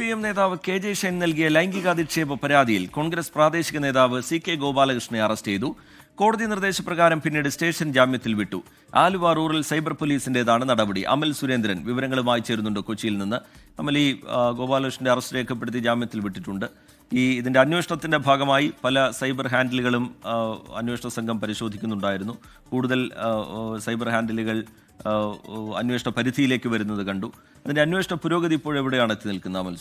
P M നേതാവ് K J Shine നൽകിയ ലൈംഗികാധിക്ഷേപ പരാതിയിൽ കോൺഗ്രസ് പ്രാദേശിക നേതാവ് സി കെ ഗോപാലകൃഷ്ണനെ അറസ്റ്റ് ചെയ്തു. കോടതി നിർദ്ദേശപ്രകാരം പിന്നീട് സ്റ്റേഷൻ ജാമ്യത്തിൽ വിട്ടു. ആലുവ റൂറൽ സൈബർ പോലീസിന്റേതാണ് നടപടി. അമൽ സുരേന്ദ്രൻ വിവരങ്ങളുമായി ചേരുന്നുണ്ട് കൊച്ചിയിൽ നിന്ന്. അമൽ ഈ ഗോപാലകൃഷ്ണന്റെ അറസ്റ്റ് രേഖപ്പെടുത്തി ജാമ്യത്തിൽ വിട്ടിട്ടുണ്ട്. ഈ ഇതിന്റെ അന്വേഷണത്തിന്റെ ഭാഗമായി പല സൈബർ ഹാൻഡിലുകളും അന്വേഷണ സംഘം പരിശോധിക്കുന്നുണ്ടായിരുന്നു. കൂടുതൽ സൈബർ ഹാൻഡിലുകൾ അന്വേഷണ പരിധിയിലേക്ക് വരുന്നത് കണ്ടു. അതിന്റെ അന്വേഷണ പുരോഗതി ഇപ്പോഴെവിടെയാണ് എത്തി നിൽക്കുന്നത് അമൽ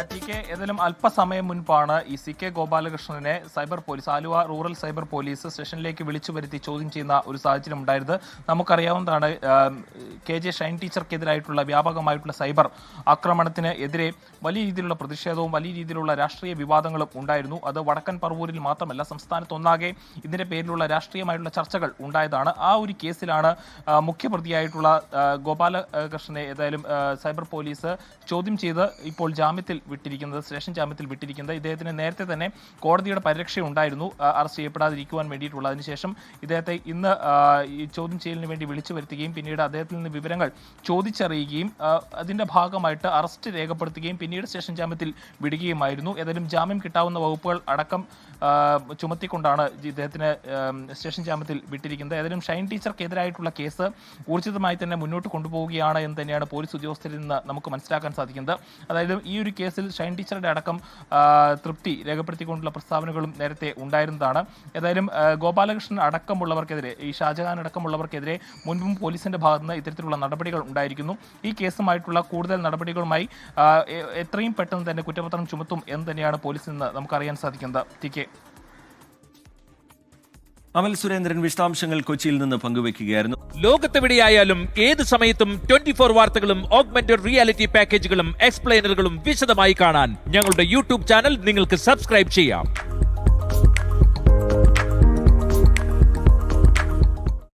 ടി കെ ഏതായാലും അല്പസമയം മുൻപാണ് ഈ C K ഗോപാലകൃഷ്ണനെ cyber police Aluva rural cyber police സ്റ്റേഷനിലേക്ക് വിളിച്ചു വരുത്തി ചോദ്യം ചെയ്യുന്ന ഒരു സാഹചര്യം ഉണ്ടായത് നമുക്കറിയാവുന്നതാണ് കെ ജെ ഷൈൻ ടീച്ചർക്കെതിരായിട്ടുള്ള വ്യാപകമായിട്ടുള്ള സൈബർ ആക്രമണത്തിന് എതിരെ വലിയ രീതിയിലുള്ള പ്രതിഷേധവും വലിയ രീതിയിലുള്ള രാഷ്ട്രീയ വിവാദങ്ങളും ഉണ്ടായിരുന്നു. അത് വടക്കൻ പറവൂരിൽ മാത്രമല്ല സംസ്ഥാനത്തൊന്നാകെ ഇതിന്റെ പേരിലുള്ള രാഷ്ട്രീയമായിട്ടുള്ള ചർച്ചകൾ ഉണ്ടായതാണ്. ആ ഒരു കേസിലാണ് മുഖ്യപ്രതിയായിട്ടുള്ള ഗോപാലകൃഷ്ണനെ ഏതായാലും സൈബർ പോലീസ് ചോദ്യം ചെയ്ത് ഇപ്പോൾ ജാമ്യത്തിൽ വിട്ടിരിക്കുന്നത് സ്റ്റേഷൻ ജാമ്യത്തിൽ വിട്ടിരിക്കുന്നത്. ഇദ്ദേഹത്തിന് നേരത്തെ തന്നെ കോടതിയുടെ പരിരക്ഷ ഉണ്ടായിരുന്നു. അറസ്റ്റ് ചെയ്യപ്പെടാതിരിക്കുവാൻ വേണ്ടിയിട്ടുള്ള. അതിനുശേഷം ഇദ്ദേഹത്തെ ഇന്ന് ചോദ്യം ചെയ്യലിന് വേണ്ടി വിളിച്ചു വരുത്തുകയും പിന്നീട് അദ്ദേഹത്തിൽ നിന്ന് വിവരങ്ങൾ ചോദിച്ചറിയുകയും അതിന്റെ ഭാഗമായിട്ട് അറസ്റ്റ് രേഖപ്പെടുത്തുകയും പിന്നീട് സ്റ്റേഷൻ ജാമ്യത്തിൽ വിടുകയുമായിരുന്നു. ഏതായാലും ജാമ്യം കിട്ടാവുന്ന വകുപ്പുകൾ അടക്കം ചുമത്തിക്കൊണ്ടാണ് ഇദ്ദേഹത്തിന് സ്റ്റേഷൻ ജാമ്യത്തിൽ വിട്ടിരിക്കുന്നത്. ഏതായാലും ഷൈൻ ടീച്ചർക്കെതിരായിട്ടുള്ള കേസ് ഊർജിതമായി തന്നെ മുന്നോട്ട് കൊണ്ടുപോവുകയാണ് എന്ന് തന്നെയാണ് പോലീസ് ഉദ്യോഗസ്ഥരിൽ നിന്ന് നമുക്ക് മനസ്സിലാക്കാൻ സാധിക്കുന്നത്. അതായത് ഈ ഒരു കേസിൽ ഷൈൻ ടീച്ചറുടെ അടക്കം തൃപ്തി രേഖപ്പെടുത്തിക്കൊണ്ടുള്ള പ്രസ്താവനകളും നേരത്തെ ഉണ്ടായിരുന്നതാണ്. ഏതായാലും ഗോപാലകൃഷ്ണൻ അടക്കമുള്ളവർക്കെതിരെ ഈ ഷാജഹാൻ അടക്കമുള്ളവർക്കെതിരെ മുൻപും പോലീസിന്റെ ഭാഗത്ത് നിന്ന് ഇത്തരത്തിലുള്ള നടപടികൾ ഉണ്ടായിരിക്കുന്നു. ഈ കേസുമായിട്ടുള്ള കൂടുതൽ നടപടികളുമായി എത്രയും പെട്ടെന്ന് തന്നെ കുറ്റപത്രം ചുമത്തും എന്ന് തന്നെയാണ് പോലീസിൽ നിന്ന് നമുക്കറിയാൻ സാധിക്കുന്നത്. ടി കെ അമൽ സുരേന്ദ്രൻ വിശദാംശങ്ങൾ കൊച്ചിയിൽ നിന്ന് പങ്കുവയ്ക്കുകയായിരുന്നു. ലോകത്തെവിടെയായാലും ഏത് സമയത്തും ട്വന്റി ഫോർ വാർത്തകളും ഓഗ്മെന്റഡ് റിയാലിറ്റി പാക്കേജുകളും എക്സ്പ്ലെയിനറുകളും വിശദമായി കാണാൻ ഞങ്ങളുടെ യൂട്യൂബ് ചാനൽ നിങ്ങൾക്ക് സബ്സ്ക്രൈബ് ചെയ്യാം.